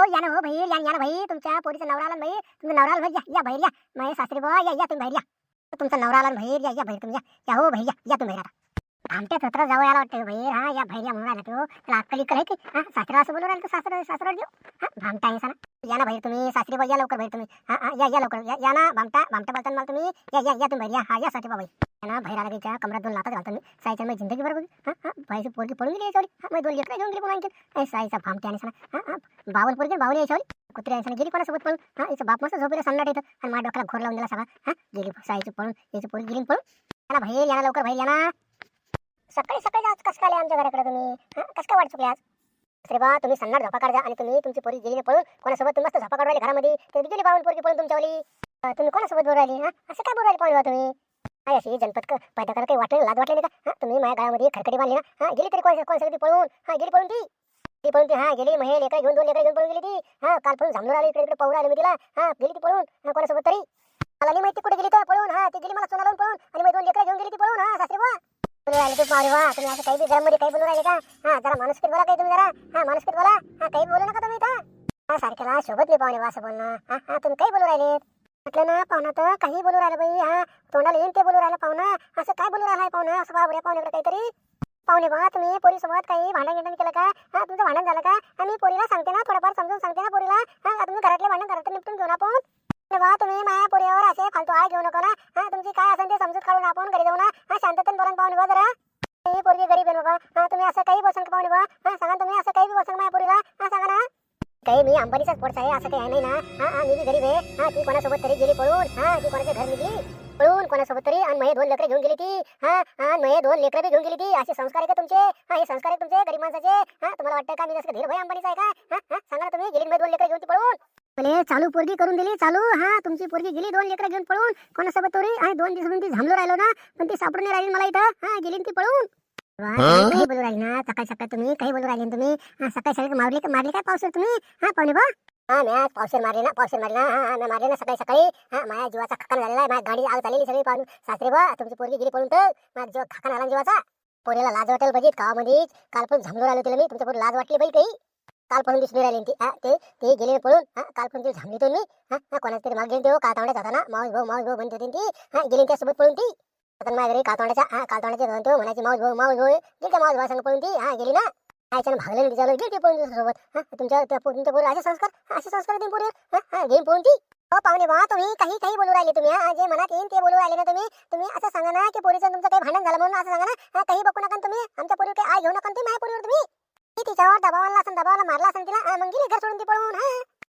हो या ना हो भाई या या ना भाई तुमच्या पोरीचा नवरा आला ना भाई नवरा आला भाई या या बाहेर या. माझे सासरी बुवा या या तुम्ही बाहेर या. तुमचा नवरा आला भाई या या बाहेर तुम्ही या. या हो भाई या या तुम्ही बाहेर आता आमच्या सत्र जावं यायला वाटतं भाई हा या बाहेर म्हणून राहिला तो. त्याला अक्कल इक्कल आहे की? हा सासरा असं बोलून राहिलं तू सासरा सासरा देऊ हा भामटा आहे ना या ना बाहेर तुम्ही सासरी बघ या लवकर बाहेर तुम्ही. हा हा या या लवकर. या या ना भामटा भामटा बोलताना मला तुम्ही या या या तुम्ही बाहेर या हा या साठी बाबा ना बाहेर आला की कमरात दोन लातात घालतो मी साईच्या मी जिंदगी बरोबर. हा हा बाईची पोरगी पडून गेली याच्यावर. हा मी दोन लेकरं घेऊन गेली पण आणखी साईचा भामटे आणि सणा. हा हा बावन पोरगी बावन याच्यावर. कुत्रे आणि गेली कोणासोबत पळून? हा याचं बाप मस्त झोपेला सन्नाट येतं. आणि माझ्या डोक्याला घोर लावून दिला सगळा हा गेली साईची पळून याची पोरगी गेली पळून. या ना बाहेर या ना लवकर बाहेर या ना. सकाळी सकाळी आज कसं आले आमच्या घराकडे तुम्ही? कसं काय वाट चुकले आज? अरे बा तुम्ही सन्नाट झोपा काढा आणि तुम्ही तुमची पोरी गेली पळून कोणासोबत तुम्ही मस्त झोपा काढू घरामध्ये? ते गेली पाहून पोरगी पळून तुमच्यावली. तुम्ही कोणासोबत बोलू राहिली हा? असं काय बोलू राहिले पाहून तुम्ही? काय अशी जनपद पैदा करायला काही वाटलं लाज वाटली नाही का? हा? तुम्ही माझ्या गळ्यामध्ये खरखडी बांधली ना? हा? गेली तरी कोण कोणासाठी पळून? हा गेली पळून ती? ती पळून ती हा गेली महेल एका घेऊन दोन लेकर घेऊन पळून गेली ती. हा काल पळून झामलो आली इकडे इकडे पाहू आली मी तिला. हा गेली ती पळून हा कोणासोबत तरी. मला नाही माहिती कुठे गेली तर पळून. हा ती गेली मला सोना लावून पळून. आणि मग दोन लेकर घेऊन गेली ती पळून. हा सासरी बा बोलू राहिले तू मारे वा. तुम्ही असं काही बी घरामध्ये काही बोलू राहिले का? हा जरा माणुसकीत बोला काही तुम्ही जरा. हा माणुसकीत बोला. हा काही बोलू नका तुम्ही इथं. हा सारख्याला शोभत नाही पाहुणे वा असं बोलणं. हा हा तुम्ही काही बोलू राहिले? म्हटलं ना पाहुणा तर काही बोलू राहिलं बाई. हा तोंडाला येईन ते बोलू राहिलं पाहुणा. असं काय बोलू राहिलं पाहुणा? असं बाबऱ्या पाहुण्याकडे काहीतरी. पाहुणे बा तुम्ही पोरीसोबत काही भांडण गिंडण केलं का? हा तुमचं भांडण झालं का? मी पोरीला सांगते ना थोडंफार समजून सांगते ना पोरीला. हा आता तुम्ही घरातले भांडण घरात निपटून घेऊन आपण. वा तुम्ही माया पोरीवर असे फालतू आळ घेऊ नका ना. हा तुमची काय असेल ते समजूत काढून आपण घरी जाऊ ना. हा शांततेन बोलून पाहून बा जरा. ही पोरगी गरीब आहे बाबा हा तुम्ही असं काही बसन पाहून पाहुणे बा हा सांगा तुम्ही असं काही बी माया माझ्या पोरीला हा सांगा ना. काही मी अंबानीचाच पोटचा आहे असं काही आहे नाही ना. हा हा मी बी गरीब आहे. हा ती कोणासोबत तरी गेली पळून. हा ती कोणाच्या घर निघली पळून कोणासोबत तरी. आणि मये दोन लेकरं घेऊन गेली ती. हा आणि मये दोन लेकरं बी घेऊन गेली ती. असे संस्कार आहे का तुमचे? हा हे संस्कार आहे तुमचे गरीब माणसाचे. हा तुम्हाला वाटतं का मी जसं धीर भाई अंबानीचा आहे का? हा हा सांगा ना तुम्ही. गेली माझे दोन लेकरं घेऊन ती पळून. भले चालू पोरगी करून दिली चालू. हा तुमची पोरगी गेली दोन लेकरं घेऊन पळून. कोणासोबत तरी आणि दोन दिवसातून ती झामलो राहिलो ना. पण ती सापडून नाही राहिली मला इथं. हा गेली ती पळून. काही बोलू राहिले ना. सकाळी सकाळी तुम्ही काही बोलू राहिले तुम्ही. हा, सकाळी सकाळी मारली मारली काय पावसाळ्यात तुम्ही? हा पाहुणे बा हा मी आज पावसाळ्यात मारली ना पावसाळ्यात मारली ना. हा मी मारली ना सकाळी सकाळी. हा माझ्या जीवाचा खकान झालेला आहे. माझ्या गाडी आग झालेली सगळी पाहून. सासरे बा तुमची पोरगी गेली पळून तर. माझा जीव खकान आला जीवाचा. पोरीला लाज वाटेल बघित गावामध्ये काल पण झामलो राहिलो तिला मी. तुमच्या पोरी लाज वाटली बाई काही. काल पळून दिसली राहिली ती. हा ते ते गेले पळून हा काल पण ती झामली तो मी. हा हा तरी मागे गेली तेव्हा कातावड्यात होता ना. माऊस भाऊ माऊस भाऊ म्हणत होती ती. हा गेली त्यासोबत पळून ती. आता माझ्या घरी कातोंड्याच्या हा कातोंड्याचे दोन तो म्हणायची माऊस भाऊ माऊस भाऊ गेली त्या माऊस भाऊ संग पळून ती. हा गेली ना. आयच्यानं भागले तिच्या गेली ती पळून सोबत हा तुमच्या त्या पो- तुमच्या पोरी असे संस्कार असे संस्कार देईन पोरी हा हा पळून ती. हो पाहुणे बा तुम्ही काही काही बोलू राहिले तुम्ही हा जे मनात येईन ते बोलू राहिले ना तुम्ही. तुम्ही असं सांगा ना की पोरीचं तुमचं काही भांडण झालं म्हणून असं सांगा ना. काही बघू नका तुम्ही. आमच्या पोरीवर काही आय घेऊ नका ना तुम्ही माझ्या पोरीवर तुम्ही. ती तिच्यावर दबावाला असं दबावाला मारला असेल तिला मग गेली घर सोडून ती पळून हा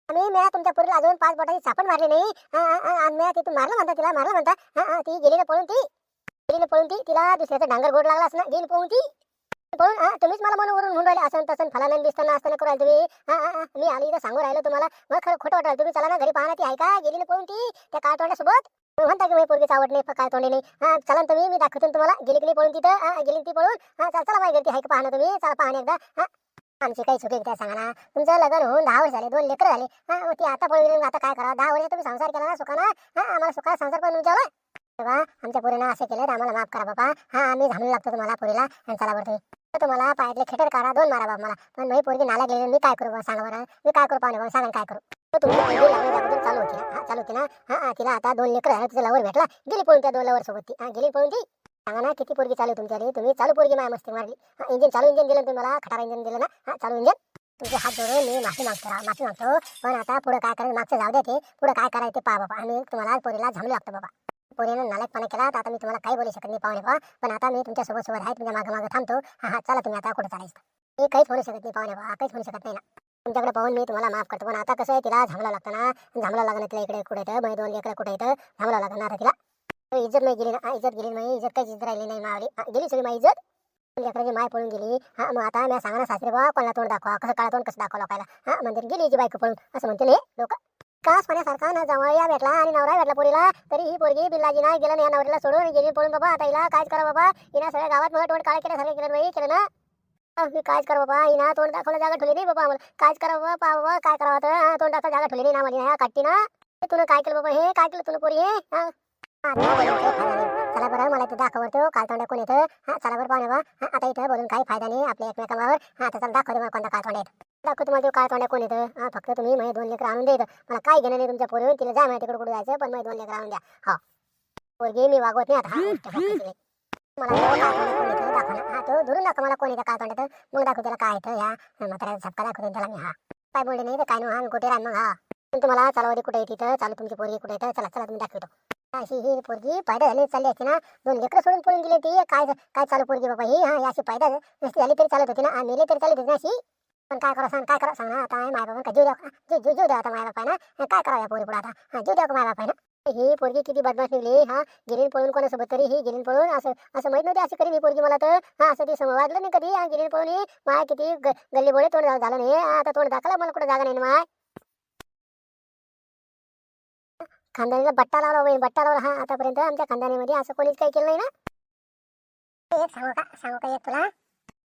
मी म्या तुमच्या पोरीला अजून पाच बोटाची सापड मारली नाही. हा, हा, मारलं म्हणता तिला मारलं म्हणता. ती गेली ना पळून ती गेली ना पळून ती तिला दुसऱ्याचा डांगर गोड लागला असं ना गेली पळून ती. पळून तुम्हीच मला म्हणून वरून म्हणून राहिले असं तसं फलानं दिसताना असताना करू तुम्ही. मी आली इथं सांगू राहिलो तुम्हाला. मग खरं खोटं वाटलं तुम्ही चला ना घरी पाहणार ती आहे का? गेली ना पळून ती त्या काळ सोबत म्हणता की माझी पोरगीच आवड नाही काय तोंडे नाही. हा चला तुम्ही मी दाखवतो तुम्हाला. गेली की नाही पळून तिथं? हा गेली ती पळून? हा चला चला माझ्या आहे का पाहणं तुम्ही. चला पाहणे एकदा. हा आमची काही चुकी त्या सांगा ना तुमचं लग्न होऊन दहा वर्ष झाले दोन लेकर झाले. हा मग ती आता पळून गेली, आता काय करा दहा वर्ष तुम्ही संसार केला ना सुखाना? हा आम्हाला सुखा संसार पण तुमच्यावर तेव्हा आमच्या पुरीनं असे केलं तर आम्हाला माफ करा बाबा. हा आम्ही झाडून लागतो तुम्हाला पुरीला. आणि चला बरं तुम्हाला पायातले खेटर काढा दोन मारा बाबा मला. पण मी पोरगी नाला गेली मी काय करू बा? सांगा बरं. मी काय करू पाहणे बाबा सांगा काय करू? तुमची लग्नाच्या अगोदर चालू होती. ना हा चालू होती ना? हा हा तिला आता दोन लेकर आहे तिचा लवर भेटला. गेली पळून त्या दोन लवर सोबत ती. हा गेली पळून ती. सांगा ना किती पोरगी चालू तुमच्या तुमच्याकडे तुम्ही चालू पोरगी माया मस्ती मारली. हा इंजिन चालू इंजिन दिलं तुम्ही मला? खटारा इंजिन दिलं ना? हा चालू इंजिन. तुमचे हात जोडून मी माफी मागतो रा- माफी मागतो हो. पण आता पुढे काय करायचं? मागचं जाऊ द्या ते. पुढे काय करायचं ते पहा बाबा. आम्ही तुम्हाला पोरीला झामलो लागतो बाबा. पोरीनं नालायकपणा केला तर आता मी तुम्हाला काही बोलू शकत नाही पाहुणे बा पण आता मी तुमच्यासोबत सोबत आहे तुमच्या मागं मागं थांबतो. हा हा चला तुम्ही आता कुठे चालायचं? मी काहीच म्हणू शकत नाही पाहुणे बा काहीच म्हणू शकत नाही ना. तुमच्याकडे पाहून मी तुम्हाला माफ करतो. पण आता कसं आहे तिला झामला लागतं ना झामला लागणार तिला इकडे कुठे येतं दोन लेकडे कुठे येतं झामला लागणार आता तिला. इज्जत नाही गेली ना इज्जत गेली नाही इज्जत काही इज्जत राहिली नाही मावली. गेली सगळी माझी इज्जत. म्हणजे लेकराची माय पळून गेली. हा मग आता मी सांगा ना सासरे बाबा कोणाला तोंड दाखवा कसं काळा तोंड कसं दाखवा लोकायला. हा म्हणजे गेली जी बायको पळून असं म्हणते लोक. कास पाण्यासारखा ना जवळया भेटला आणि नवरा भेटला पोरीला. तरी ही पोरगी बिल्लाजी ना गेलं नाही नवऱ्याला सोडून गेली पळून बाबा आता हिला काय करा बाबा. हिना सगळ्या गावात मला तोंड काळ केलं केलं बाई केलं ना. मी कायच करा बाबा? हिना तोंड दाखवलं जागा ठेवली नाही बाबा आम्हाला. कायच करा बाबा? पा बाबा काय करावं तर हा, तोंड दाखवलं जागा ठेवली नाही ना मला काटती ना. हे तुला काय केलं बाबा हे? काय केलं तुला पोरी हे? हा? हा. चला बरं मला इथं दाखवतो. काल तोंड कोण येतं हा चला बरं पाहुणे बा. हा, आता इथं बोलून काही फायदा नाही आपल्या एकमेकांवर. हा आता चला दाखवतो मला कोणता काल तोंड येत दाखव तुम्हाला ते काय तोंड्या कोण येतं हा फक्त तुम्ही माझे दोन लेकर आणून द्यायचं मला काय घेणं नाही तुमच्या पोरीवर. तिला जा माहिती तिकडे कुठे जायचं पण माझे दोन लेकर आणून द्या. हा. पोरगी मी वागवत नाही आता. हा गोष्ट. मला तो धरून दाखव मला कोणी काय तोंड्यात मग दाखव त्याला काय येतं ह्या म्हाताऱ्या झपका दाखवतो त्याला मी हा. काय बोलले नाही काय नाही हा कुठे राह मग हा. तुम्हाला चालवधी कुठे येते तर? चालू तुमची पोरगी कुठे येतं चला चला तुम्ही दाखवतो. अशी ही पोरगी पायदा झाली चालली असते ना. दोन लेकरं सोडून पळून गेली ती काय काय चालू पोरगी बाबा ही? हा अशी पायदा नसती झाली तरी चालत होती ना. मेले तरी चालत होती ना अशी. पण काय करा सांग काय करा सांग आता माय बाबा का जीव द्या जीव जीव द्या आता माय बापाय ना काय करावं या पोरी पुढे आता? जीव द्या माय बापाय ना ही पोरगी किती बदमाश निघली हा? गिरीन पळून कोणासोबत तरी ही गिरीन पळून असं असं माहीत नव्हती असं करीन ही पोरगी मला तर. हा असं ती समोर नाही कधी. हा गिरीन पळून ही माय किती गल्ली बोळे तोंड झालं नाही. आता तोंड दाखला मला कुठे जागा नाही माय. खानदानीला बट्टा लावला बाई बट्टा लावला. हा आतापर्यंत आमच्या खानदानीमध्ये असं कोणीच काही केलं नाही ना. एक सांगू का? सांगू का एक तुला?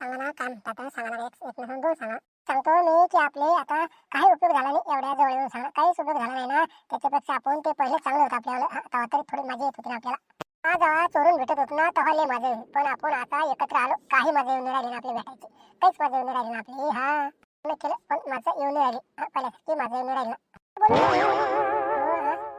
सांगा ना काम सांगा ना एक एक नसून दोन सांगा. सांगतो मी की आपले आता काही उपयोग झाला नाही एवढ्या जवळ येऊन सांगा. काहीच उपयोग झाला नाही ना. त्याच्यापेक्षा आपण ते पहिले चांगलं होतं आपल्याला. तेव्हा तरी थोडी मजा येत होती ना आपल्याला. हा जेव्हा चोरून भेटत होतो ना तेव्हा लय मजा येईल पण आपण आता एकत्र आलो. काही मजा येऊन राहिली ना आपली भेटायची. काहीच मजा येऊन राहिली ना आपली. हा. मी केलं पण मजा येऊन राहिली. हा, पहिल्यासारखी मजा येऊन राहिली ना.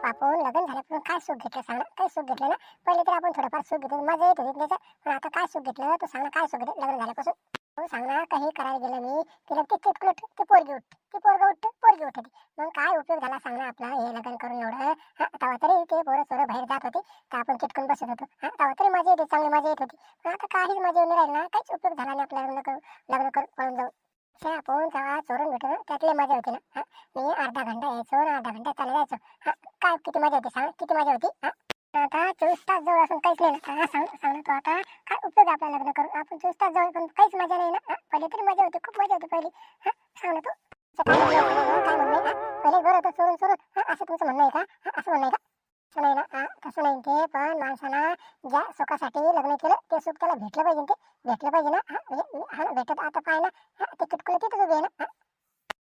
आपण लग्न झाल्यापासून काय सुख घेतलं सांग. काय सुख घेतलं ना. पहिले तर आपण थोडंफार सुख घेतलं. मजा येत होती त्याचं पण आता काय सुख घेतलं? तू सांग काय सुख घेतलं लग्न झाल्यापासून? तू सांग ना काही करायला गेलं मी. तिला ते चिटकलं ते पोरगी उठते ते पोरग उठ पोरगी उठते मग काय उपयोग झाला सांग ना आपला हे लग्न करून एवढं. तेव्हा तरी ते पोरं सोरं बाहेर जात होते तर आपण चिटकून बसत होतो. हा तेव्हा तरी मजा येते चांगली मजा येत होती. पण आता काहीच मजा येऊन राहिली ना काहीच उपयोग झाला नाही आपल्या लग्न करून लग्न करून पळून जाऊन. आपण जेव्हा चोरून भेटू त्यातले मजा होती ना. हा मी अर्धा घंटा यायचो अर्धा घंटा चालला जायचो. हा काय किती मजा होती सांग किती मजा होती? हा? आता चोवीस तास जवळ असून काहीच नाही. ना हा, सांग सांग ना आता. काय उपयोग आहे लग्न करून? आपण चोवीस तास जवळ पण काहीच मजा नाही ना? पहिले तरी मजा होती खूप मजा होती पहिली. हा? सांग ना तू. काय म्हणणं पहिले बरं होतं चोरून चोरून असं तुमचं म्हणणं आहे का? असं म्हणणं आहे का? असं नाही ना? तसं नाही ते. पण माणसाला ज्या सुखासाठी लग्न केलं ते सुख त्याला भेटलं पाहिजे ते. भेटलं पाहिजे ना? हा? म्हणजे हा भेटत आता पाय ना? हा? ते किटकुलं तिथंच उभे आहे ना?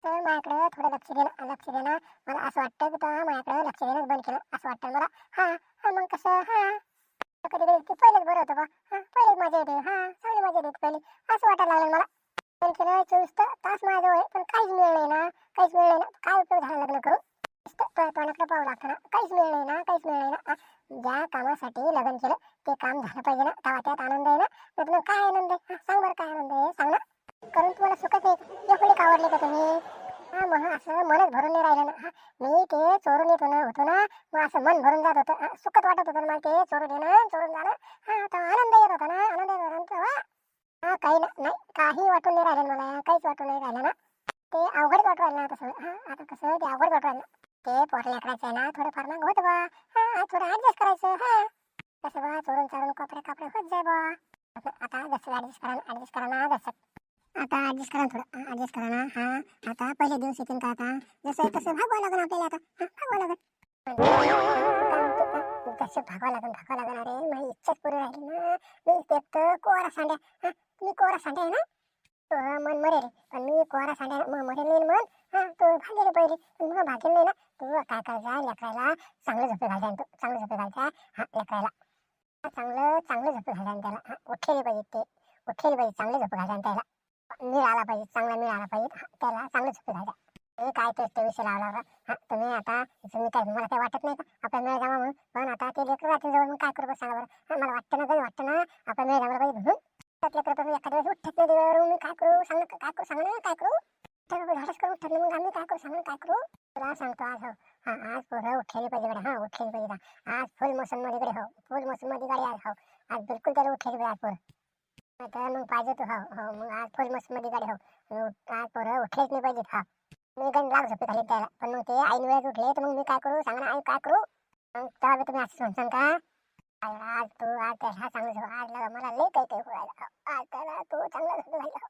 तर माझ्याकडे थोडं लक्ष देणं लक्ष देणं. मला असं वाटतं की तेव्हा माझ्याकडे लक्ष देणं बंद केलं. असं वाटतं मला हा हा मग कसं? हा कधी कधी ते पहिलेच बरं होतं बा. हा पहिलेच मजा येते. हा चांगली मजा येते पहिली. असं वाटायला लागलं मला. पण केलं चोवीस ता- तास माझ्याजवळ आहे पण काहीच मिळलं नाही ना. काहीच मिळलं नाही ना. काय उपयोग झाला लग्न करून? नुसतं तोंडाकडे पाहू लागतं ना. काहीच मिळलं नाही ना काहीच मिळलं नाही ना. ज्या कामासाठी लग्न केलं ते काम झालं पाहिजे ना. तेव्हा त्यात आनंद आहे ना. तर मग काय आनंद आहे? सांग बरं काय आनंद आहे सांग ना. करून तुम्हाला सुखच आहे. एवढे कावडले का तुम्ही? हा मग असं मनच भरून नाही राहिलं ना. हा मी ते चोरून येतो ना होतो ना मग असं मन भरून जात होतं. सुखत वाटत होतं मला ते चोरून येणं चोरून जाणं. हा आता आनंद येत होता ना आनंद येत होता. ना हा काही नाही काही वाटून नाही राहिलं मला काहीच वाटून नाही राहिलं ना. ते अवघड वाटू राहिलं ना आता सगळं. हा आता कसं ते अवघड वाटू राहिलं ते पोर लेकराचं ना थोडंफार मग होत बा. हा थोडं ॲडजस्ट करायचं हा. कसं बा चोरून चारून कपडे कपडे होत जाय बा. आता जसं ॲडजस्ट करा ॲडजस्ट करा ना जसं आता ऍडजस्ट करा ना थोडं. ऍडजस्ट करा ना. हा आता पहिले दिवस येतील का आता? जसं आहे तसं भागवा लागेल आपल्याला आता. भागवा लागेल. तसं भागवा लागेल भागवा लागेल. अरे माझी इच्छाच पूर्ण राहिली ना. मी ते तर कोरा सांड्या. हा मी कोरा सांड्या आहे ना. मन मरेल. पण मी कोरा सांड्या मग मरेल नाही मन हा तो भागेल पहिले. मग भागेल नाही ना. तू काय करायचा? लेकरायला चांगलं झोपे घालता तू चांगलं झोपे घालता हा लेकरायला चांगलं चांगलं झोपे घालता त्याला. हा उठलेले पाहिजे ते. उठलेले पाहिजे. चांगले झोपे घालता त्याला. मीळ आला पाहिजे चांगला मीळ आला पाहिजे त्याला चांगलं झोपे घालता मी काय तेच ते विषय लावला होता. हा तुम्ही आता तुम्ही काय मला काही वाटत नाही का? आपल्या मेळ जावा म्हणून. पण आता ते लेकर राहतील जवळ मग काय करू बस सांगा बरं? हा, मला वाटतं ना काही वाटतं ना आपल्या मेळ जायला पाहिजे म्हणून. त्यात लेकरं तर एखाद्या वेळेस उठत नाही देवावरून मी काय करू? सांग काय करू? सांग नाही काय करू? तर झाडच करून उठत नाही. मग आम्ही काय करू? सांग काय करू? तुला सांगतो आज हो. हा आज पोरं उठलेली पाहिजे गड्या हा उठलेली पाहिजे. आज फुल मोसममध्ये कडे हो. फुल मोसममध्ये गाडी आज हो. आज बिलकुल त्याला उठलेली पाहिजे आज पोरं. तर मग पाहिजे तू हा हो, हो मग आज फुल मस्त मध्ये गाडी हो. हो. आज पोरं उठलेच नाही पाहिजेत हा. मी गण लाग झोपे खाली त्याला पण मग ते ऐन वेळेस उठले तर मग मी काय करू? सांग ना आई काय करू? मग तेव्हा तुम्ही असं म्हणसान का आज तू आज त्याला चांगलं झोप आज लगा मला लई काही काही व्हायला आज त्याला तू चांगला झोप घालला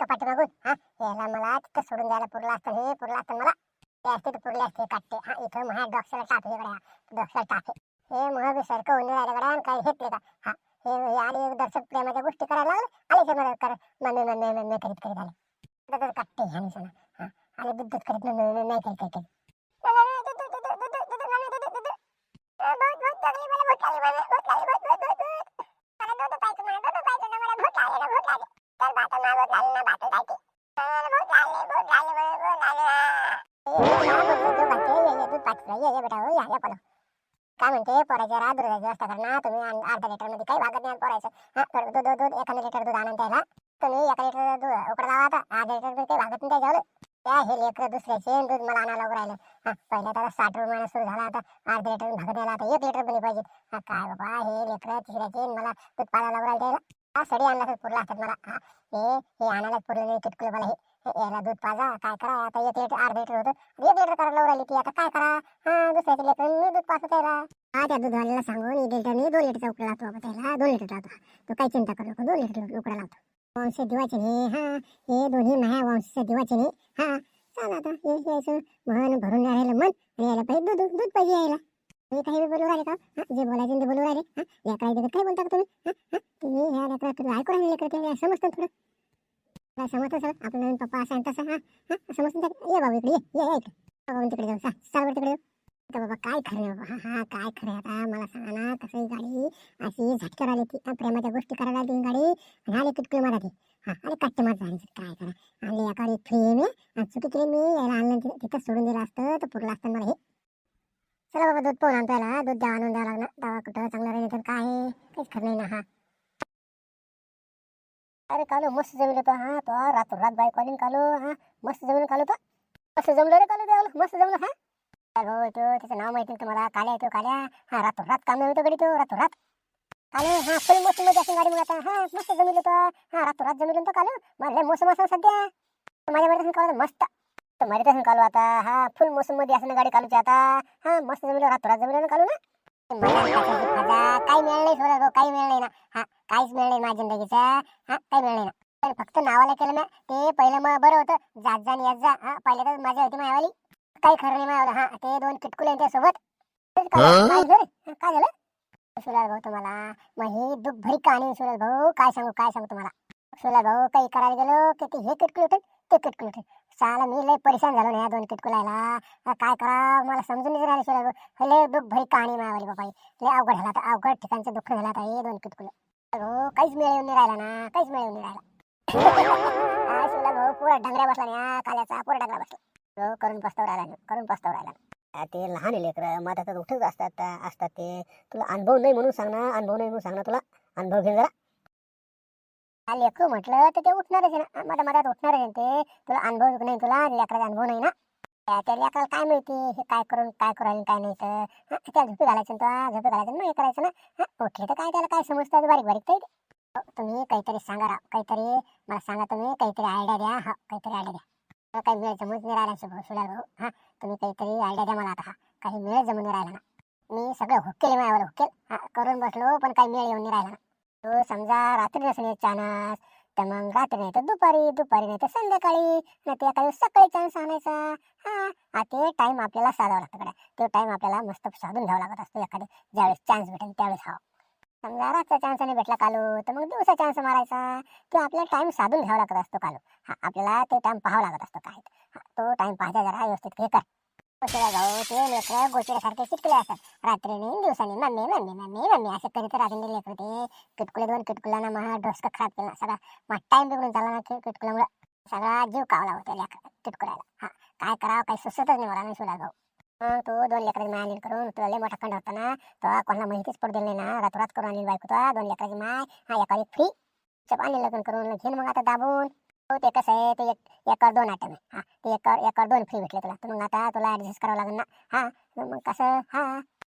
पाठीमागून. हा, याला मला तिथं सोडून द्यायला पुरला असतं हे पुरला असतं मला इथं महा डॉक्टरला टाक इकडे डॉक्टर टाक हे मग सारखं होऊन राहिलं कडे काय घेतले का? हा. हे आणि दर्शक प्रेमाच्या गोष्टी करायला लागले. आले समजा कर. मम्मी मम्मी मम्मी करीत करीत आले. काटते ह्याने समजा हा. आणि विद्युत करीत नाही करीत लिटर दूध उकडा लावा आता अर्धा लिटर दूध भागत नाही त्याच्यावर. त्या हे लेकर दुसऱ्या आणि दूध मला आणायला उभं राहिलं. हा पहिल्या आता साठ रुपये सुरू झाला आता. अर्ध लिटर भागत यायला आता एक लिटर बनी पाहिजे. हा काय बाबा हे लेकर तिसऱ्याचे आणि मला दूध पाळायला राहिलं त्याला. हा सडी आणला तर पुरला असतात मला. हा हे हे आणायला पुरलं नाही किटकुल मला हे. याला दूध पाजा काय करा आता एक लिटर अर्ध लिटर होतं. एक लिटर करायला राहिली ती. आता काय करा? हा दुसऱ्याचे लेकर मी दूध पाचत यायला हा त्या दूधवाल्याला सांगून एक लिटर लिटरने दोन लिटरचा उकडा लावतो बाबा त्याला. दोन लिटर लावतो. तो काही चिंता करू नको दोन लिटर उकडा लावतो. वंश दिवाचे नाही हा. हे दोन्ही माया वंश दिवाचे नाही हा. चाल आता हे यायचं मन भरून राहिलं मन आणि यायला पाहिजे दूध दूध पाहिजे यायला. मी काही बी बोलू राहिले का? हा, जे बोलायचे ते बोलू राहिले. हा लेकरा इथे काय बोलता का तुम्ही? हा, हा, तुम्ही ह्या लेकरा तुम्ही ऐकू राहिले लेकरा ते समजतं थोडं. काय समजतं सर आपला नवीन पप्पा असा आणि तसा हा. हा समजतं ये बाबा इकडे ये. ये ऐक. बाबा तिकडे जाऊ सा चाल तिकडे जाऊ तर बाबा काय खरं बाबा? हा हा काय खरं आता मला सांगा ना कसं ही गाडी अशी झटकर आली ती प्रेमाच्या गोष्टी करायला आली गाडी आणि आली किटकुळ मारा ती. हा आणि कट्टे मार झाली काय करा? आणि या गाडी फ्री आहे मी आणि चुकी केली मी यायला आणलं तिथं सोडून दिलं असतं तर पुरलं असतं मला हे. चला बाबा दूध पाहून आणतो याला दूध द्या आणून द्यावं लागणार. दवा कुठं चांगलं राहील तर काय काहीच खरं नाही ना हा. अरे कालो मस्त जमलं तो हा तो रात्र रात बाय कॉलिंग कालो हा मस्त जमलं कालो तो. मस्त जमलं रे कालो द्यावलं मस्त जमलं हा. भाऊ तो त्याचं नाव माहिती नाही तुम्हाला काल्या आहे तो काल्या. हा रातो रात काम होतो गडी तो रातो रात काले हा फुल मोसममध्ये असेल गाडी मग आता. हा मस्त जमिलं तो. हा रातो रात जमिलं तो कालू. मला मोसम असं सध्या. माझ्या मध्ये कालू मस्त. तर माझ्या तसं कालू आता. हा फुल मोसममध्ये असेल गाडी कालूची आता. हा मस्त जमिलं रातो रात जमिलं ना कालू ना. काही मिळालं नाही सोडा भाऊ काही मिळालं नाही ना. हा काहीच मिळालं नाही माझ्या जिंदगीचा. हा काही मिळालं नाही ना. पण फक्त नावाला केलं ना ते पहिलं मग बरं होतं. जात जा आणि यात जा. हा पहिले तर माझ्या होती मायावाली. काही खरं नाही मायावाला हा ते दोन किटकुले त्या सोबत काय झालं? सुलाल भाऊ तुम्हाला मग ही दुःख भरी कहाणी सुलाल भाऊ. काय सांगू काय सांगू तुम्हाला? सुलाल भाऊ काही करायला गेलो की ते हे किटकुल होते ते किटकुल साला मी लय परेशान झालो ना या दोन किटकुलायला. काय करा मला समजून नाही राहिले सुलाल भाऊ. लय दुःख भरी कहाणी मायावाली बाबा. लय अवघड झाला आता अवघड ठिकाणचं दुःख झालं आता हे दोन किटकुल. भाऊ काहीच मिळ येऊन नाही राहिला ना काहीच मिळ येऊन नाही राहिला. सुलाल भाऊ पुरा डंगऱ्या बसला ना काल्याचा पुरा डंगरा बसला. करून पस्ताव करून पस्ताव ते लहान आहे लेकरं मधातच उठत असतात असतात ते. तुला अनुभव नाही म्हणून सांग ना अनुभव नाही म्हणून सांग ना तुला. अनुभव घे जरा लेकर लेकरू म्हटलं तर ते उठणारच आहे ना. मधा मधात उठणारच आहे ते. तुला अनुभव नाही तुला लेकराचा अनुभव नाही ना. त्या- लेकराला काय माहिती हे काय करून काय करायचं काय नाही तर. हा, त्याला झोपी घालायचं ना तुला झोपी घालायचं मग हे करायचं ना. हा, उठले तर काय त्याला काय समजतं बारीक बारीक ते हो, तुम्ही काहीतरी सांगा राव काहीतरी मला सांगा तुम्ही काहीतरी आयडिया द्या. हा काहीतरी आयडिया द्या. काही वेळ जमून नाही राहिला भाऊ सुलाल भाऊ. हा तुम्ही काहीतरी आयडिया द्या मला आता हा. काही मेळ जमून नाही राहिला ना. मी सगळं हुकेल माझ्यावर हुकेल हा करून बसलो पण काही मेळ येऊन नाही राहिला ना. तो समजा रात्री नसेल चानस तर मग रात्री नाही तर दुपारी दुपारी नाही तर संध्याकाळी नाही तर एखादी सकाळी चान्स आणायचा. हा हा ते टाईम आपल्याला साधावा लागतो कडे तो टाईम आपल्याला मस्त साधून घ्यावा लागत असतो एखादी ज्यावेळेस चान्स भेटेल त्यावेळेस हा समजा रातचा चान्स नाही भेटला कालू. तर मग दिवसा चान्स मारायचा. तो आपल्याला टाइम साधून घ्यावा लागत असतो कालू. हा आपल्याला ते टाइम पाहावा लागत असतो काय तो टाइम पाहायचा जरा व्यवस्थित हे कर. कशाला जाऊ ते लेकरं गोचिड्यासारखे चिटकले असतात. रात्रीने दिवसाने मम्मी मम्मी मम्मी मम्मी असं करीत रात्री लेकर ते. किटकुले दोन किटकुलांना महा डोसकं खराब केला सगळा. मग टाईम बिघडून झाला ना कि- किटकुल्यामुळं. सगळा जीव कावला होता लेकर किटकुल्याला. हा काय करावं काही सुचतच नाही मला नाही सुला भाऊ मग तो दोन लेकराची माय आणली करून तुला लय मोठा खंड होता ना तो कोणाला माहितीच पडू दिली नाही ना रातोरात करून आणली बायको तो दोन लेकराची माय हा एका फ्री चप आणली लग्न करून घेईन मग आता दाबून हो ते कसं आहे ते एक एकर दोन आयटम आहे हा ते एकर एकर दोन फ्री भेटले तुला तर मग आता तुला ऍडजस्ट करावं लागेल ना हा तर मग कसं हा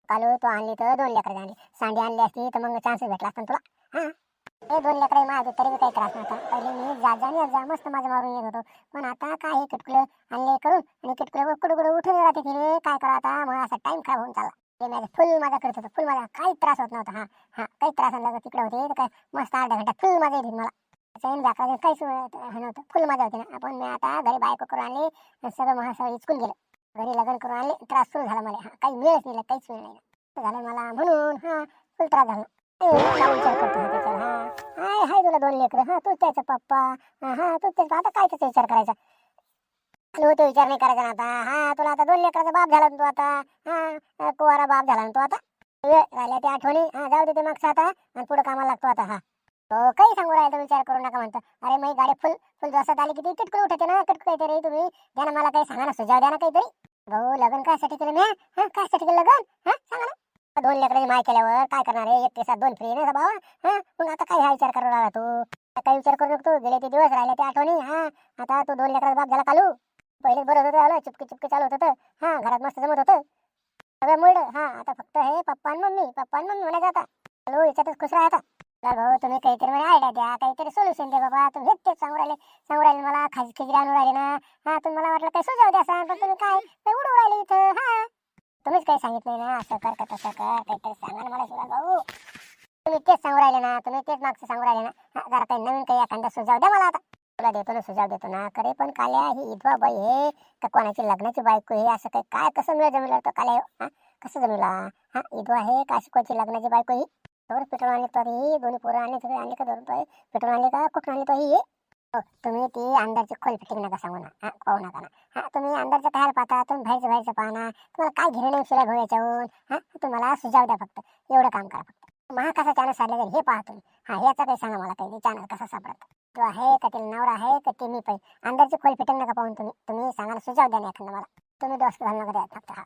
कालू तू आणली तर दोन लेकराची आणली सांडी आणली असती तर मग चान्सेस भेटला असता तुला हा हे दोन लेकरं माझे तरी काही त्रास नव्हता. पहिले मी जा जा जा मस्त माझं मारून येत होतो. पण आता काय हे किटकुले आणले करून आणि किटकुले कुठं उठून राहते तिने काय करा आता? मग असा टाइम खराब होऊन चालला. ते माझं फुल माझा करत होतं. फुल माझा काही त्रास होत नव्हता. हा हा काही त्रास नव्हता तिकडे होते. तर काय मस्त अर्धा घंटा फुल माझा येते मला. चैन दाखवायचं काहीच हे नव्हतं. फुल माझा होती ना आपण मी आता घरी बायको करून आणली आणि सगळं महा सगळं इचकून गेलं. घरी लग्न करून आणले. त्रास सुरू झाला मला. हा काही मिळत नाही काहीच वेळ नाही. झालं मला म्हणून हा फुल त्रास झाला. हाय हाय तुला दोन लेकरं. हा तू त्याचा पप्पा. हा तू त्याचा आता काय त्याचा विचार करायचा? तू तो विचार नाही करायचा ना आता. हा तुला आता दोन लेकराचा बाप झाला तू आता. हा कुवारा बाप झाला ना तू आता. राहिल्या त्या आठवणी. हा जाऊ दे ते मागचं आता. आणि पुढे कामाला लागतो आता हा. तो काही सांगू राहिला विचार करू नका म्हणतो. अरे मग गाडी फुल फुल जोसात आली की ती किटकुल उठते ना. किटकू येते रे तुम्ही. द्या ना मला काही सांगा ना सुजाव द्या ना काहीतरी. भाऊ लग्न कायसाठी केलं मी? हा कायसाठी केलं लग्न? हा सांगा ना. दोन लेकराची माय केल्यावर काय करणार आहे एक सात दोन फ्री नाही भावा? हा? मग आता काय हा विचार करू लागला तू? आता काय विचार करू नको तू? गेले ते दिवस राहिले ते आठवणी हा? आता तू दोन लेकराचा बाप झाला कालू? पहिले बरं होतं आलं चिपके चिपके चालू होतं हा घरात मस्त जमत होतं. सगळं मुळलं हा आता फक्त हे पप्पा आणि मम्मी पप्पा आणि मम्मी म्हणायचं आता. हॅलो याच्यातच खुश राहता तर भाऊ तुम्ही काहीतरी मला आयडिया द्या काहीतरी सोल्युशन द्या बाबा. तुम्ही हेच तेच सांगू राहिले. सांगू राहिले मला खाजगी खिजरी आणू राहिले ना. हा तुम्ही मला वाटलं काही सुजाव द्या सांग पण तुम्ही काय? उडू राहिले इथं. हा? तुम्हीच काही सांगितले ना असं कर का तसं कर काहीतरी सांगा ना मला शिवाय भाऊ. तुम्ही तेच सांगू राहिले ना तुम्ही तेच मागचं सांगू राहिले ना. हा, जरा काही नवीन काही एखादा सुझाव द्या मला आता. तुला देतो ना सुझाव देतो ना. करे पण काल्या ही विधवा बाई हे का कोणाची लग्नाची बायको हे असं काही काय कसं मिळत जमिलं तो काल्या हो? हा? कसं जमिला हा इधवा हे का शिकवायची लग्नाची बायको ही तोवर पेट्रोल आणले तरी दोन्ही पोरं आणले सगळे आणले का दोन पेट्रोल आणले का कुठून आणले तो ही? हो, तुम्ही ती अंदरची खोल फिटिंग नका सांगू ना. हा पाहू नका ना. हा तुम्ही अंदरचं काय पाहता? तुम्ही बाहेरचं बाहेरचं पाहा ना. तुम्हाला काय घेणं नाही शिला भाऊ याच्याहून? हा तुम्हाला सुजाव द्या फक्त. एवढं काम करा फक्त. महा कसा चॅनल साधला जाईल हे पाहा तुम्ही. हा ह्याचा काही सांगा मला काही. चॅनल कसा सापडत? तो आहे का ते नवरा आहे का ते मी पाहिजे अंदरची खोल फिटिंग नका पाहून तुम्ही. तुम्ही सांगायला सुजाव द्या ना मला. तुम्ही दोस्त घालू नका द्या फक्त हा.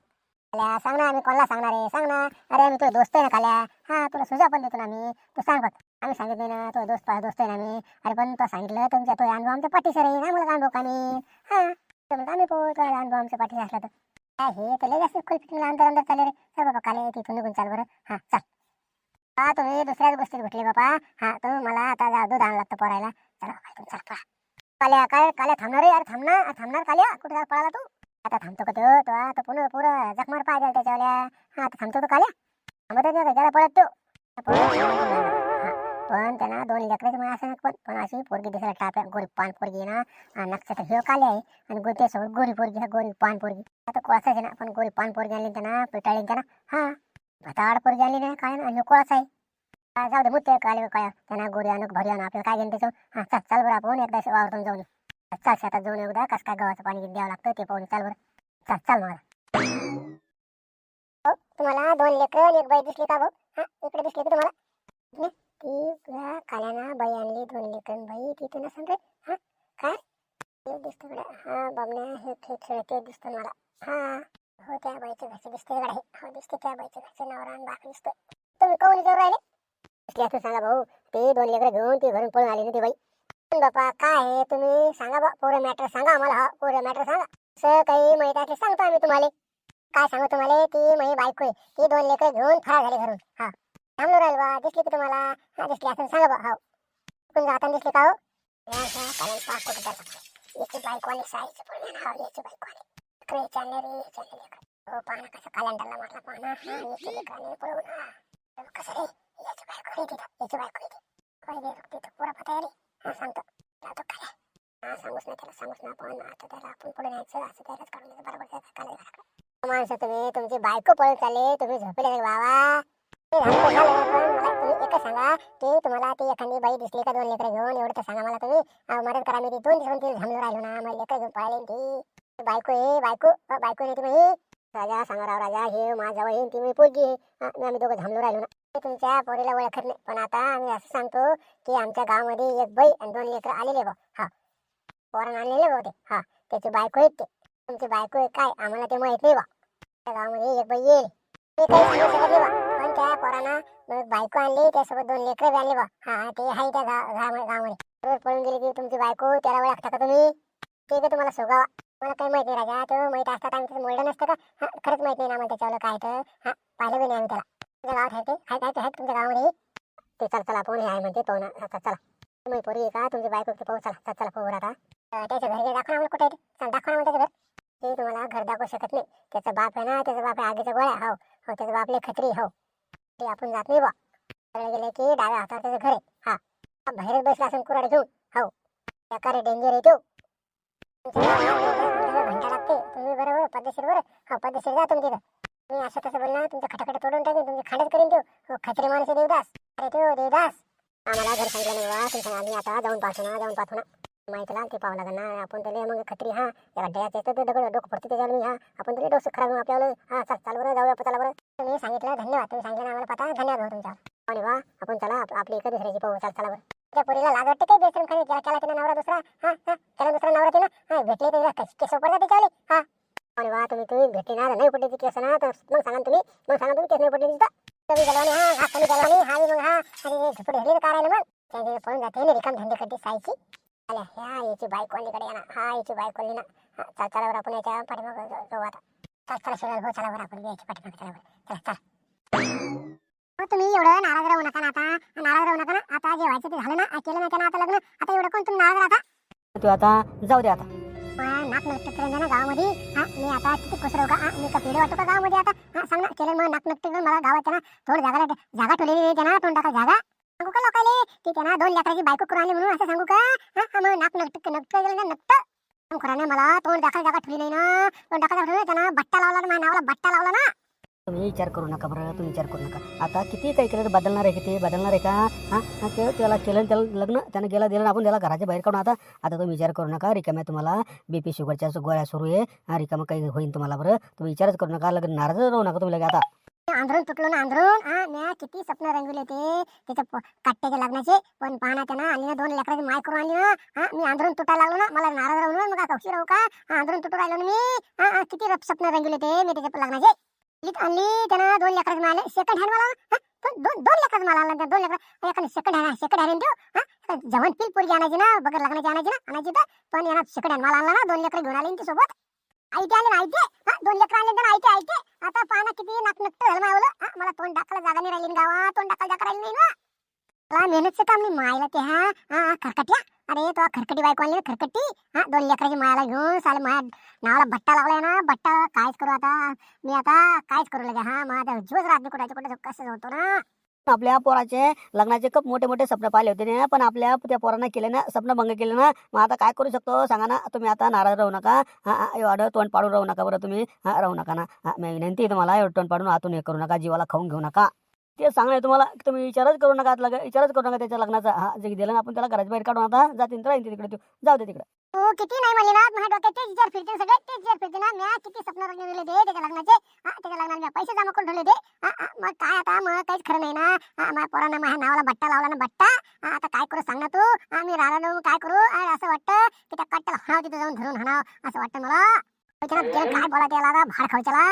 सांग ना आम्ही कोणाला सांगणार आहे? सांग ना. अरे आम्ही तुझा दोस्त आहे ना काल्या. हा तुला सुजाव पण देतो ना मी. तू सांग फक्त. आम्ही सांगितलं ना तो दोस्त दोस्त आहे ना मी अरे पण तो सांगितलं तुमच्या तो अनुभव आमच्या पाठीशी राहील आम्हाला अनुभव कमी हा तर म्हणतो आम्ही पोहोच अनुभव आमच्या पाठीशी असला तर. काय हे तर लय जास्त खोल फिटिंगला अंदर अंदर चालले रे. चल बाबा काले तिथून निघून चाल बरं. हा चाल. हा तुम्ही दुसऱ्याच गोष्टीत भेटले बाबा. हा तुम्ही मला आता जा दूध आणावं लागतं पोरायला. चला बाबा तुम्ही चाल पळा. काल्या काय काल्या थांबणार रे यार थांबणार थांबणार काल्या? कुठे जा पळाला तू? आता थांबतो का तो? तो आता पुन्हा पुरं जखमार पाय द्याल त्याच्यावाल्या. हा आता थांबतो तो काल्या? थांबतच नाही त्याला पळत तो. पण त्यांना दोन लेकरच म्हणा असं पण पण अशी पोरगी दिसायला टाप आहे. गोरी पान पोरगी ना. नक्षत्र हे काले आहे. आणि गो त्यासोबत गोरी पोरगी हा गोरी पान पोरगी. आता कोळाच आहे ना. पण गोरी पान पोरगी आणली त्यांना. पिटाळली त्यांना. हा. भताड पोरगी आली नाही काय ना आणि कोळाच आहे. हा, जाऊ दे. मुद्दे काले काय त्यांना गोरी आणूक भरी आणू आपल्याला काय घेऊन त्याचं हा चल चल बरं आपण. एकदा वावरतून जाऊन चल शेतात जाऊन एकदा. कसं काय गव्हाचं पाणी द्यावं लागतं ते पाहून चल बरं. चल चल मला हो, तुम्हाला दोन लेकर एक बाई दिसली का भाऊ? हा इकडे दिसली का तुम्हाला? की ती तुला काल्याना बाई आणली दोन लेकरं बाई ती तुला सांग हा काय? हे दिसतं कडे हा बाबण्या हे खेळ खेळते दिसतं मला. हा हो त्या बाईच्या घरचं दिसते कडे हो दिसते त्या बाईच्या घरचं नवरा आणि बाप दिसतोय. तुम्ही कोण विचारू राहिले? असले असं सांगा भाऊ. ते दोन लेकरं घेऊन ती घरून पळून आली ना ती बाई. बापा काय आहे? तुम्ही सांगा बा. पोरं मॅटर सांगा आम्हाला. हा पोरं मॅटर सांगा. असं काही माहिती असले सांगतो आम्ही तुम्हाला. काय सांगू तुम्हाला? ती माझी बायको आहे. ती दोन लेकरं घेऊन फरार झाली घरून. हा. थांबलो राहील बा दिसली की तुम्हाला? हा दिसली. असं सांगा बा. हो. कुठून जाताना दिसली का हो? कारण पाच जातात. याची बायको आणि साईची पण हा हो, याची बायको आणि इकडे चालले रे हो कसं कॅलेंडरला हा याची लेकरं हा कसं रे? याची बायको रे तिथं. याची तिथं. पुरा पता रे. हा सांगतो. जातो काय हा सांगूच ना त्याला सांगूच ना पण आता त्याला आपण पुढे न्यायचं असं त्यालाच काढून बरोबर त्याचं माणसं तुम्ही तुमची बायको पळून चालले. तुम्ही झोपले बाबा? एकच सांगा की तुम्हाला ती एखादी बाई दिसली का दोन लेकरं घेऊन एवढं तर सांगा मला तुम्ही अहो, मदत करा मी ती दोन दिवस ती थांबलो राहिलो ना मला लेकरं घेऊन पाहिले ती बायको आहे बायको बायको नाही ती बाई राजा सांगा राव राजा हे माझा वहीन ती मी पोरगी आहे आम्ही दोघं थांबलो राहिलो ना तुमच्या पोरीला ओळखत नाही पण आता आम्ही असं सांगतो की आमच्या गावामध्ये एक बाई आणि दोन लेकरं आलेले बा हा पोरण आणलेले बा ते हा त्याची बायको आहेत ते तुमची बायको आहे काय आम्हाला ते माहीत नाही बा त्या गावामध्ये एक बाई येईल ते काही सांगू शकत नाही बा त्या पोरांना. बायको आणली त्यासोबत दोन लेकरं बी आणली बा. हा ते आहे त्या गावामध्ये रोज पळून गेली की तुमची बायको त्याला ओळखता का तुम्ही? ते का तुम्हाला सोगावा. मला काही माहिती नाही राजा तो माहीत असतात आम्ही त्याचं मोडलं नसतं का? हा खरंच माहिती नाही ना मग त्याच्यावर काय तर. हा पाहिलं बी नाही आम्ही त्याला. तुमच्या गावात आहे ते? आहे काय ते आहे तुमच्या गावामध्ये? ते चल चला पोहणे आहे म्हणते पोहणं आता चला तुम्ही पोरी का? तुमची बायको ते पाहू चला. चल चला पोहू आता त्याच्या घरी दाखवा आम्हाला कुठे आहे चल दाखवा आम्हाला त्याचं घर. ते तुम्हाला घर दाखवू शकत नाही. त्याचा बाप आहे ना त्याचा बाप आहे आगीचा गोळ्या. हो हो त्याचा बाप लय खत्री हो. ते आपण जात नाही बा. गेले की डाव्या हातात त्याचं घर आहे. हा. बाहेरच बसला असून कुराड घेऊन. हो त्या डेंजर आहे घंटा लागते. तुम्ही बरोबर पद्धतशीर बरं. हा पद्धतशीर जा तुम्ही तिथं. असं तसं बोलणार तुमचं खटाखट तोडून टाकेन तुमचे खांडच करीन देऊ हो खत्री माणूस देवदास. अरे तो देवदास. आम्हाला घर सांगितलं नाही वा तुमच्या आम्ही आता जाऊन पाहतो ना जाऊन पाहतो ना. माहिती लागते पाहावं लागेल ना आपण त्याला मग खत्री हा या गड्ड्यात येतं ते दगड डोकं पडते त्याच्यावर मी हा आपण तरी डोसं खराब आपल्याला हा चल चाल बरं जाऊया पताला बरं. तुम्ही सांगितलं धन्यवाद तुम्ही सांगितलं आम्हाला पता धन्यवाद भाऊ तुमचा. आणि वा आपण चला आपली एका दुसऱ्याची पाहू चाल चला बरं. त्या पोरीला लाज वाटते काही बेसन खाली त्याला केला नवरा दुसरा हा हा त्याला दुसरा नवरा तिला? हा भेटले तर केस पडला त्याच्यावर हा. आणि वा तुम्ही तुम्ही भेटले ना नाही पडली केस ना तर मग सांगा तुम्ही मग सांगा तुम्ही केस नाही पडली तिथं. तुम्ही गलवानी आणि हा घास कमी गलवानी हा मग हा अरे झुपड हेली काय मग? त्याचे पळून जाते रिकाम धंदे करते सायची आल्या ह्या याची बाईक वालीकडे या ना हा याची बाईक वाली ना हा, चल चला बरं आपण याच्या पाठीमाग जाऊ आता. चल चला शिवाय हो चला बरं आपण याच्या पाठीमाग चला बरं चला चला. हो तुम्ही एवढं नाराज राहू नका ना आता. नाराज राहू नका ना. आता जे व्हायचं ते झालं ना. केलं ना त्यानं आता लग्न. आता एवढं कोण तुम्ही नाराज राहता? तू आता जाऊ दे आता. नाक नक्की करून ना गावामध्ये. हा मी आता किती राहू का? मी का पेढे वाटू का गावामध्ये आता? हा सांग ना केलं मग नाक नक्की मला गावात ना थोडी जागा जागा ठेवलेली त्यांना तोंड टाका जागा. सांगू का लोकाले की त्यांना दोन लेकराची बायको करून आली म्हणून असं सांगू का? हा मग नाक नक्की नक्की गेलं ना नक्की खुराने मला तोंड दाखल जागा ठेवली नाही ना. तोंड दाखल ठेवली त्यांना बट्टा लावला ना माझ्या नावाला बट्टा लावला ना. तुम्ही विचार करू नका बरं तुम्ही विचार करू नका. आता किती काही केलं तर बदलणार आहे किती? बदलणार आहे का? हां ते त्याला केलं त्याला लग्न त्यानं गेला दिलं आपण त्याला घराच्या बाहेर काढून आता आता तुम्ही विचार करू नका रिकाम्या तुम्हाला. बी पी शुगरच्या गोळ्या सुरू आहे. हा रिकामं काही होईल तुम्हाला बरं. तुम्ही विचारच करू नका लग्न नाराज राहू नका तुम्ही लगे आता. आंधळून तुटलो ना आंधळून. हा मी किती स्वप्न रंगवले ते. त्याच्या प- काट्याच्या लग्नाचे. पण पाहना त्यांना. आणि ना दोन लेकराची माय करून आणली ना हा मी आंधळून तुटायला लागलो ना. मला नाराज राहून ना, मग कौशी राहू का? हा, तुटू राहिलो ना मी. हा किती स्वप्न रंगवले ते मी त्याच्या लग्नाचे. आणली त्यानं दोन लेकराची माय सेकंड हँड मला हा, दोन दोन लेकरात मला आला दोन लेकर एकाने सेकंड हँड सेकंड हँड देऊ जवान पिल पोरगी आणायची ना बगर लग्नाची आणायची ना आणायची तर. पण यांना सेकंड हँड मला आणला ना दोन लेकर घेऊन आले सोबत आयते आले माहिती हा दोन लेकर आले तर आयते आयते आता पाहना किती नाक नक्ट झालं मावलं हा मला तोंड टाकायला जागा नाही राहिली गावा तोंड टाकायला जागा राहिली नाही ना. मला मेहनतचं काम नाही मायला ते हा. हा खरकट्या. अरे तो खरकटी बायको आणली खरकटी. हा दोन लेकराची मायाला घेऊन साले माया नावाला भट्टा लावलाय ना. भट्टा कायच करू आता? मी आता कायच करू लगे हा? माझा जीवच राहत नाही कुठे कुठे कसं होतो ना? आपल्या पोराचे लग्नाचे खूप मोठे मोठे स्वप्न पाहिले होते ना पण आपल्या त्या पोरांना केले ना स्वप्न भंग केले ना मग आता काय करू शकतो? सांगा ना तुम्ही आता नाराज राहू नका. हा एवढं तोंड पाडून राहू नका बरं तुम्ही. हा राहू नका ना. मी विनंती आहे तुम्हाला एवढं तोंड पाडून आतून हे करू नका जीवाला खाऊन घेऊ नका. ते सांगणार तुम्हाला तुम्ही विचारच करू नका लग विचारच करू नका त्याच्या लग्नाचा. हा जे दिलं ना आपण त्याला घराच्या बाहेर काढून आता जातीन तर तिकडे तू. जाऊ दे तिकडे. तू किती नाही म्हणली ना माझ्या डोक्यात तेच विचार फिरते सगळे तेच विचार फिरते ना. म्या किती स्वप्न रंग दिले ते त्याच्या लग्नाचे. हा त्याच्या लग्नाला म्या पैसे जमा करून ठेवले ते. हा, हा, मग काय आता? मग काहीच खरं नाही ना. हा, माझ्या पोरांना माझ्या नावाला बट्टा लावला ना बट्टा. हा, आता काय करू सांग ना तू? हा, मी राहिलो काय करू? हा, असं वाटतं की त्या कट्ट्याला हाणाव तिथे जाऊन धरून हाणाव असं वाटतं मला. त्याला त्याला काय बोला त्याला आता? भाड खाऊच्याला.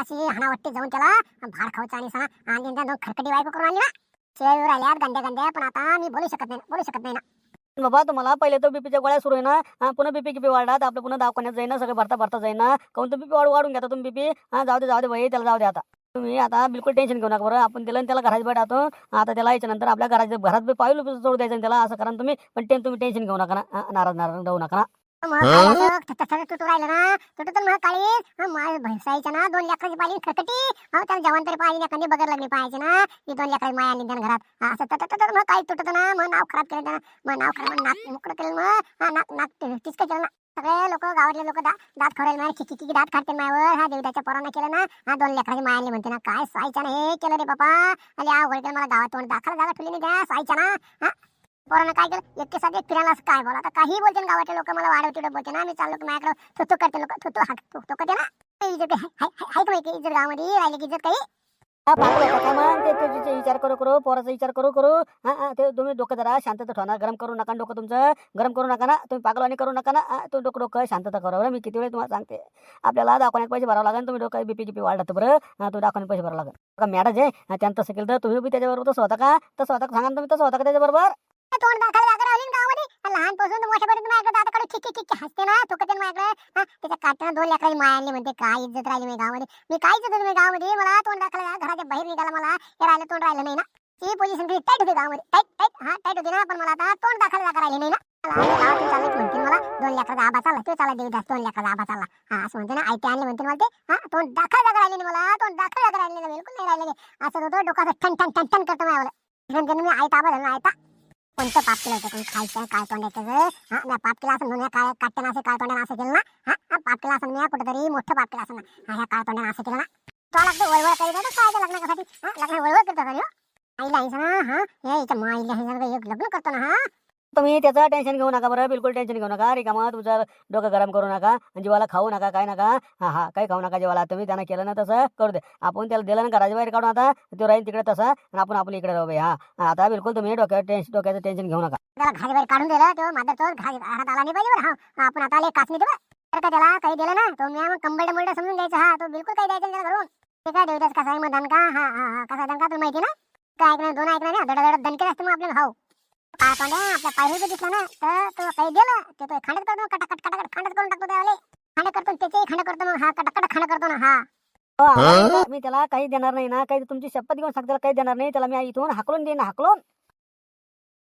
अशी हाणा वाटते जाऊन त्याला भाड खाऊचा आणि सांगा. आणि त्या खरकटी बायको करून आणली ना. शेळीवर आल्यात गंड्या गंड्या पण आता मी बोलू शकत नाही बोलू शकत नाही ना. बाबा तुम्हाला पहिले तर बीपीच्या गोळ्या सुरू आहे ना पुन्हा बीपी किपी वाढला आपलं पुन्हा दवाखान्यात जाईना सगळं भरता भरता जाईना काऊन तर बीपी वाढ वाढून घेता तुम्ही बीपी जाऊ दे जाऊ दे भाई त्याला जाऊ दे आता तुम्ही आता बिलकुल टेन्शन घेऊ नका बरं आपण त्याला त्याला घरात बैठ आता त्याला याच्यानंतर आपल्या घराच्या घरात पाहिलं सोडू द्यायचं त्याला असं करा तुम्ही पण ते तुम्ही टेन्शन घेऊ नका ना नाराज नाराज राहू नका ना तसं तुटू राहिलं ना? तुटू तर मग काळी माझ्या भैसाईच्या ना दोन लेकराची पाहिली खटकटी हो त्याला जवान तरी पाहिजे एखादी बगर लागली पाहिजे ना. ही दोन लेकराची माया आणली त्यानं घरात असं तर- तर- तर मग काही तुटत ना. मग नाव खराब केलं त्यानं मग नाव खराब नाक मुकडं केलं मग नाक नाक तिचकं केलं ना. सगळे लोक गावातले लोक दात किती किती दात खाते माझ्यावर हा देवदाच्या पोरांना केलं ना. हा दोन लेकराची माया आणली म्हणते ना. काय ना हे केलं रे बाबा अरे आ वळकेल मला गावात तोंड दाखल जागा ठेवली नाही त्या साईच्या ना. हा? पोरानं काय केलं? एक साथ एक फिरायला असं काय बोला आता काही बोलते ना गावातले लोक मला वाढव बोलते ना. मी चाललो की माझ्याकडे थुतू करते लोक. थुतू हाक थुकतो करते ना. इज्जत हाय माहिती इज्जत गावामध्ये राहिली की इज्जत काही? ते विचार करू करू पोराचा विचार करू करू. हा ते तुम्ही डोकं जरा शांतता ठेवा गरम करू नका डोकं तुमचं. गरम करू नका ना. तुम्ही पागलवाणी करू नका ना. हा, तुम्ही डोकं डोकं शांतता करा बरं. मी किती वेळ तुम्हाला सांगते? आपल्याला दाखवण्यात पैसे भरावं लागेल. तुम्ही डोकं बीपी गिपी वाढत बरं. तो तुम्ही दाखवण्यात पैसे भरावं लागेल. का मॅडम आहे त्यानं तसं केलं तर तुम्ही बी त्याच्याबरोबर तसं होता का? तसं होता का? सांगा ना तुम्ही तसं होता का त्याच्याबरोबर? तोंड दाखल दाखल राहिली ना गावामध्ये लहानपासून मोठ्यापर्यंत माझ्याकडे दादाकडे चिक चिक हसते ना थुकते माझ्याकडे. हा त्याच्या काट्यानं दोन लेकराची माया आणली म्हणते. काय इज्जत राहिली मी गावामध्ये. मी काय इज्जत होती मी गावामध्ये? मला तोंड दाखल घराच्या बाहेर निघाला मला. हे राहिलं तोंड राहिलं नाही ना. ती पोझिशन टाईट होती गावामध्ये. टाईट टाईट हा टाईट होती ना. पण मला आता तोंड दाखल राहिली नाही ना. मला म्हणते मला. दोन लेकराचा आबा चालला. तो चालला देवदास. दोन आबा चालला. हा असं म्हणते ना. म्हणते मला ते. हा तोंड दाखल जागा राहिली मला. तोंड दाखल जागा राहिली बिलकुल नाही राहिले असं होतं डोकाचं ठण ठण ठण ठण करतो मी आयता आबा आयता. कोणतं पाप केलं होतं? कोणी खायचं काय तोंड तोंडाचं हा? मी पाप केला असं म्हणून काय काट्यानं असं काय तोंडानं असं केलं ना हा? हा, पाप केला असं मी कुठेतरी मोठं पाप केलं असं ना हा ह्या काय तोंडानं असं केलं ना. तो लागतो वळवळ करीत होता काय लग्नासाठी हा? लग्न वळवळ करतो खरी हो आईला आईचं ना हा? हे इथं माईला हे एक लग्न करतो ना हा? तुम्ही त्याचं टेन्शन घेऊ नका बरं बिलकुल टेन्शन घेऊ नका. रिकामा तुमचं डोकं गरम करू नका. आणि जीवाला खाऊ नका काय नका. हा हा काही खाऊ नका जीवाला. तुम्ही त्यांना केलं ना तसं करू दे. आपण त्याला दिलं ना घराच्या बाहेर काढून आता तो राहील तिकडे तसा आणि आपण आपल्या इकडे राहू हा. आता बिलकुल तुम्ही डोक्यावर टेन्शन डोक्याचं टेन्शन घेऊ नका. त्याला बाहेर काढून दिलं तेव्हा माझा तो आला नाही पाहिजे हा आपण आता आले देऊ तर का त्याला काही दिलं ना तो मी मग समजून घ्यायचं. हा तो बिलकुल काही द्यायचं त्याला घरून ते काय देऊ कसा आहे मग दणका हा हा हा कसा दणका तुला माहिती ना? काय ऐकणार दोन ऐकणार धडा धडा दणके असते मग आपल्याला खाऊ काय पांड्या आपल्या पायरी दिसला ना तर तो काही दिलं ते तो खांडच करतो कटाकट कटाकट खांडच करून टाकतो त्यावाले. खांड करतो त्याचेही खांड करतो मग हा कटाकट खांड करतो ना हा. मी त्याला काही देणार नाही ना काही तुमची शपथ घेऊन सांगते काही देणार नाही त्याला मी इथून हाकलून देईन हाकलून.